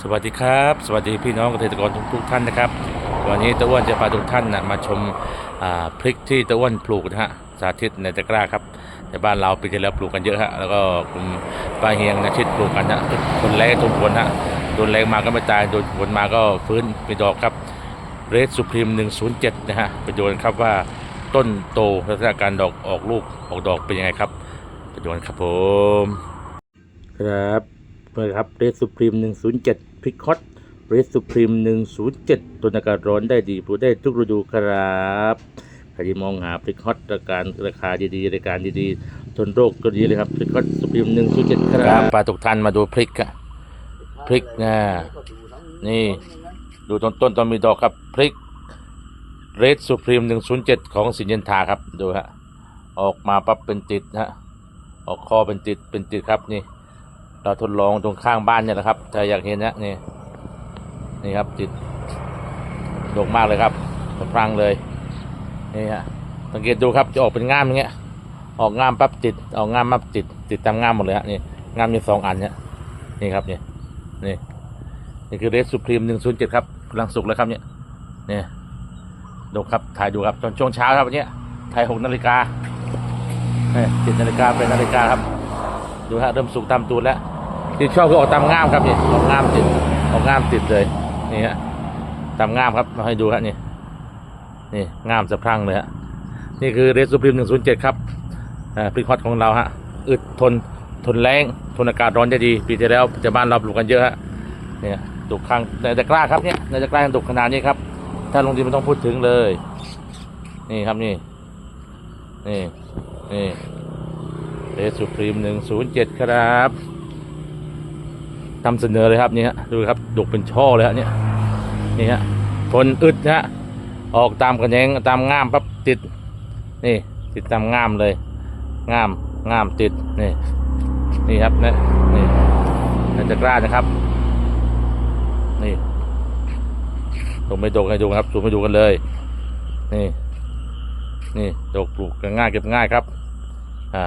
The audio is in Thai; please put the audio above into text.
สวัสดีครับ สวัสดีพี่น้องเกษตรกรทุกทุกท่านนะครับ วันนี้ตะอ้วนจะพาทุกท่านนะมาชมาพริกที่ตะอ้วนปลูกนะฮะสาธิตในตะกร้าครับในบ้านเราปีที่แล้วปลูกกันเยอะฮะแล้วก็กลุ่มป้าเฮียงนะชิดปลูกกันนะทนแรงทนฝนฮะโดนแรงมาก็ไม่ตายโดนฝนมาก็ฟื้นเป็นดอกครับเรสสุพรีม107นะฮะไปดูกันครับว่าต้นโตลักษณะการดอกออกลูกออกดอกเป็นยังไงครับไปดูกันครับผม ครับ เลยครับเรสสุพรีม 107พริกฮอตเรสสุพรีม 107 ตัวอากาศร้อนได้ดีปลูกได้ทุกฤดูครับใครที่มองหาพริกฮอตราคาราคาดีๆรายการดีๆทนโรคก็ดีเลยครับพริกฮอตสุพรีม107ครับปลาตกทันมาดูพริกอะพริกนะนี่ดูต้นต้นตอนมีดอกครับพริกเรสสุพรีม107ของสินเยนทาครับดูฮะออกมาปั๊บเป็นติดฮะออกคอเป็นติดเป็นติดครับนี่ เราทดลองตรงข้างบ้านเนี่ยแหละครับถ้าอยากเห็นนะนี่นี่ครับติดดกมากเลยครับสะพรังเลยนี่ฮะสังเกตดูครับจะออกเป็นง่ามอย่างเงี้ย ออกง่ามปั๊บติดออกง่ามปั๊บติด ติดตามง่ามหมดเลยฮะนี่ง่ามมีสองอันเนี่ยนี่ครับนี่นี่นี่คือเรสสุพรีมหนึ่งศูนย์เจ็ดครับกำลังสุกแล้วครับเนี่ยนี่ดูครับถ่ายดูครับตอนช่วงเช้าครับวันเนี้ยถ่ายหกนาฬิกาเนี่ยเจ็ดนาฬิกาเป็นนาฬิกาครับ ดูฮะเริ่มสุกตามตูดแล้ว ที่ชอบคือออกตามง่ามครับนี่ออกง่ามติดออกง่ามติดเลยนี่ฮะตามง่ามครับมาให้ดูฮะนี่นี่ง่ามสะพรั่งเลยฮะนี่คือเรสซูพรีมหนึ่งศูนย์เจ็ดครับอ่าพริกฮอตของเราฮะอึดทนทนแรงทนอากาศร้อนได้ดีปีที่แล้วจจุบันเราปลูกกันเยอะฮะเนี่ยดกข้างในตะกร้าครับเนี่ยในตะกร้ายังดกขนาดนี้ครับ ถ้าลงดินไม่ต้องพูดถึงเลย นี่ครับนี่นี่นี่เรสุพรีมหนึ่งศูนย์เจ็ดครับ นำเสนอเลยครับนี่ฮะดูครับดกเป็นช่อเลยฮะเนี่ยนี่ฮะทนอึดฮะออกตามกระแยงตามง่ามปั๊บติด นี่ ติดตามง่ามเลยง่ามง่ามติดนี่นี่ครับนะนี่น่จะกล้านะครับ นี่ดกไม่ดกให้ดูครับสูมให้ดูกันเลย นี่ นี่ดกปลูกง่ายเก็บง่ายครับ อ่า